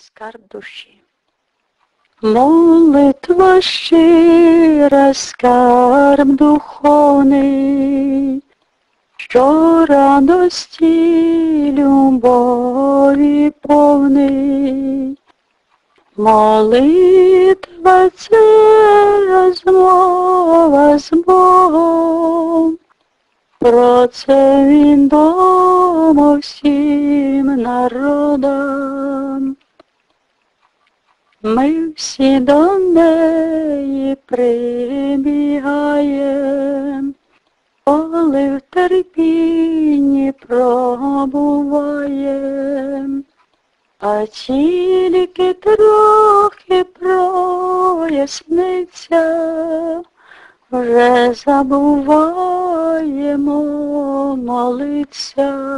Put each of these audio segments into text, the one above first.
скарб душі. Молитва щира, скарб духовний, що радості любові повний. Молитва це розмова з Богом, про це він домо всім народам. Ми всі до неї прибігаєм, коли в терпінні пробуваєм, а тільки трохи проясниться, вже забуваємо молитися.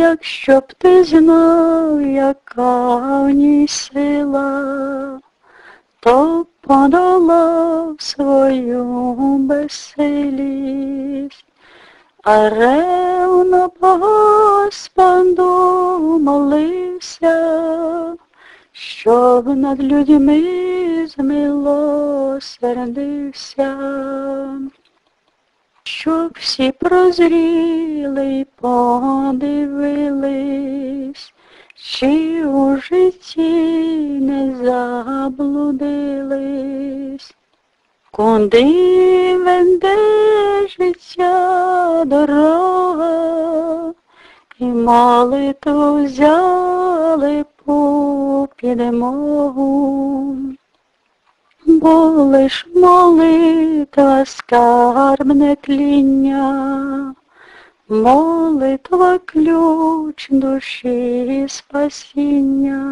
Якщо б ти знав, яка в ній сила, то подолав свою безсилість, а ревно по Господу молився, щоб над людьми змилосердився щоб всі прозріли й подивились, чи у житті не заблудились, куди веде життя дорога, і молитву взяли по підмогу бо лиш молитва скарбне тління, молитва ключ душі спасіння,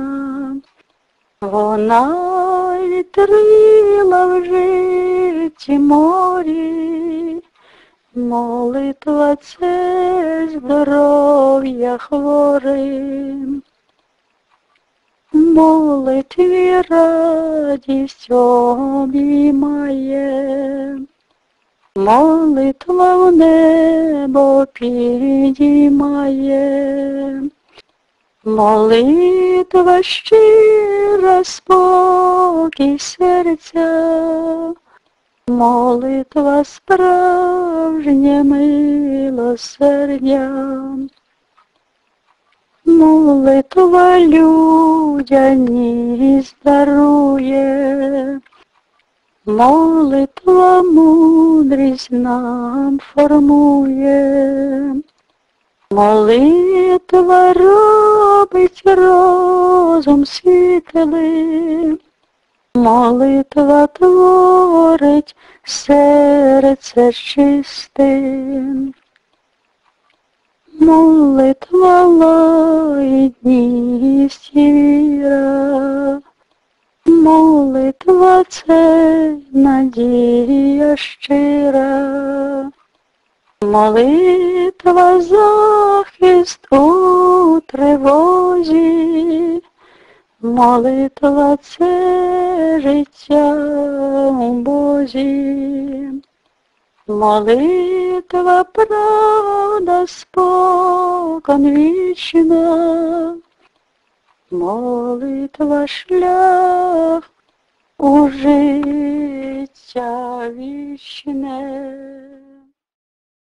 вона вітрила в житті морі, молитва це здоров'я хворим молитві радість обіймає, молитва в небо підіймає, молитва щира спокій серця, молитва справжнє милосердя. Молитва людяність дарує, молитва мудрість нам формує, молитва робить розум світлим, молитва творить серце чистим. Молитва лагідність і віра, молитва це надія щира, молитва захист у тривозі, молитва це життя у Бозі. Молитва правда спокон вічна, молитва шлях у життя вічне.